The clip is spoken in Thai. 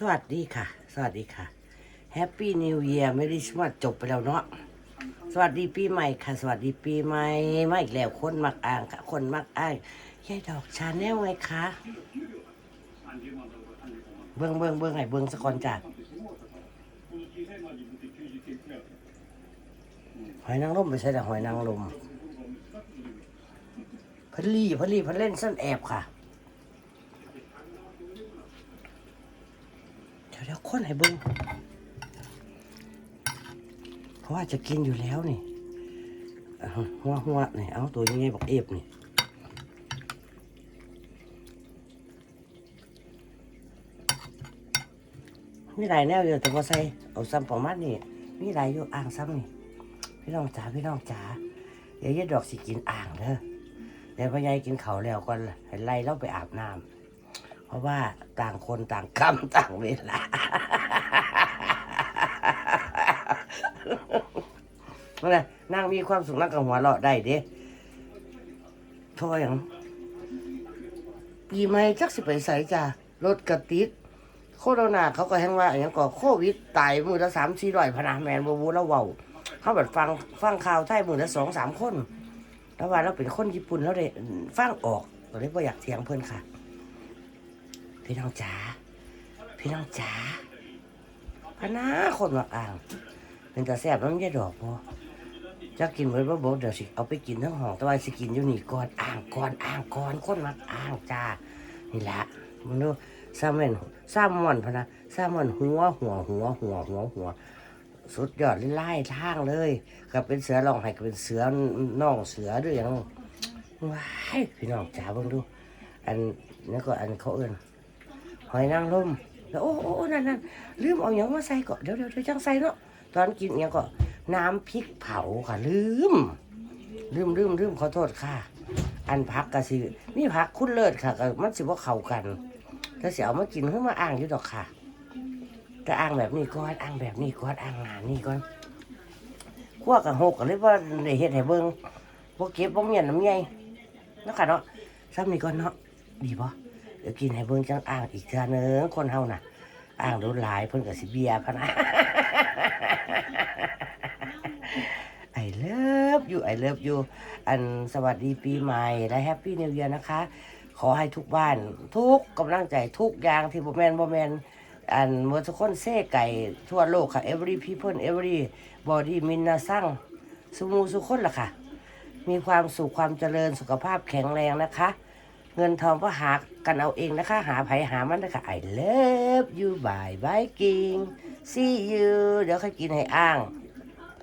สวัสดีค่ะ สวัสดีค่ะ Happy New Year ไม่ได้ชมาจบไปแล้วเนาะสวัสดีปีใหม่ค่ะ สวัสดีปีใหม่มาอีกแล้วคนมักอ่างค่ะ คนมักอ่างยายดอกชาแนลไงคะเบิ้องเบิ้องเบิ้องให้เบิ้องสะกอนจ้ะหอยนางรมไปใช่แต่หอยนางรมพันลี่พันลี่พันเล่นสั้นแอบค่ะ เดี๋ยวคนให้เบิ้งเพราะว่าจะกินอยู่แล้วนี่หัวหัวนี่เอาตัวยังไงบอกเอฟนี่มีหลายแนวอยู่แต่ว่าใส่เอาซ้ำประมาณนี่มีหลายอยู่อ่างซ้ำนี่พี่น้องจ๋าพี่น้องจ๋าเดี๋ยวยายดอกสิกินอ่างเด้อเดี๋ยวพ่อยายกินเขาแล้วก็ให้ไล่เราไปอาบน้ำ เพราะว่าต่างคนต่างกรรมต่างเวลานั่นแหละนางมีความสุขนั่งกับหัวเราะได้เด้เพราะว่าอย่างปีใหม่จักสิไปใส่จ้ารถกระติดโคโรนาเขาก็แห้งว่าอย่างก่อโควิดตายมือละสามสี่ร้อยพนาแมนบูบูแล้วเว้าเขาแบบฟังฟังข่าวไทยมือละสองสามคน แล้วว่าเราเป็นคนญี่ปุ่นแล้วได้ฟังออกก็เลยว่าอยากเถียงเพื่อนค่ะ พี่น้องจ๋าพี่น้องจ๋าพะนาคนมักอ่าง เป็นตาแซ่บน้ำยาดอกบ่จะกินไว้บ่บอกเดี๋ยวสิเอาไปกินทั้งห้องต่ว่าสิกินอยู่นี่ก่อนอ่างก่อนอ่างก่อนคนมักอ่างจ้านี่ละมึงดูซาเมนซามอนพะนะซามอนหัวหัวหัวหัวหัวหัวสุดยอดไล่ทางเลยก็เป็นเสือร้องไห้ก็เป็นเสือน่องเสือด้วยอย่างว้ายพี่น้องจ๋าเบิ่งดู อันนี้ก็อันเขาเอื้น หอยนางรมแล้วโอ้โอ้นั่นนั่นลืมเอาอย่างมาใส่ก่อนเดี๋ยวเดี๋ยวเดี๋ยวจังใส่เนาะตอนกินอย่างก็น้ำพริกเผาค่ะลืม ลืมลืมลืมขอโทษค่ะ อันพักกะสินี่พักคุณเลิศค่ะก็มันสิว่าเข้ากันถ้าเสิเอามากินขึ้นมาอ่างอยู่ดอกค่ะแต่อ่างแบบนี้ก่อนอ่างแบบนี้ก่อนอ่างหนานี่ก่อนขั้วกับหกกันเลยว่าได้เฮ็ดให้เบิ่งบ่เก็บบ่เมียนน้ำใหญ่เนาะค่ะเนาะซ้ำนี่ก่อนเนาะดีบ่ เดี๋ยวกินให้เบิ่งจังอ่างอีกเทื่อนึงคนเฮาน่ะ อ่างรู้หลายเพิ่นก็สิเบียพะนะไอเลิฟอยู่ไอเลิฟอยู่อันสวัสดีปีใหม่และแฮปปี้นิว e ย r นะคะ ขอให้ทุกบ้าน ทุกกำลังใจทุกอย่างที่บ่แมนบ่แมนอันมอทุกคนเซ่ไก่ทั่วโลกค่ะ every people every body มินนาซั่งสุมูสุคนล่ะค่ะ มีความสุขความเจริญสุขภาพแข็งแรงนะคะ เงินทองก็หากันเอาเองนะคะ หาไผหามันนะคะ I love you bye bye king see you เดี๋ยวค่อยกินให้อ้าง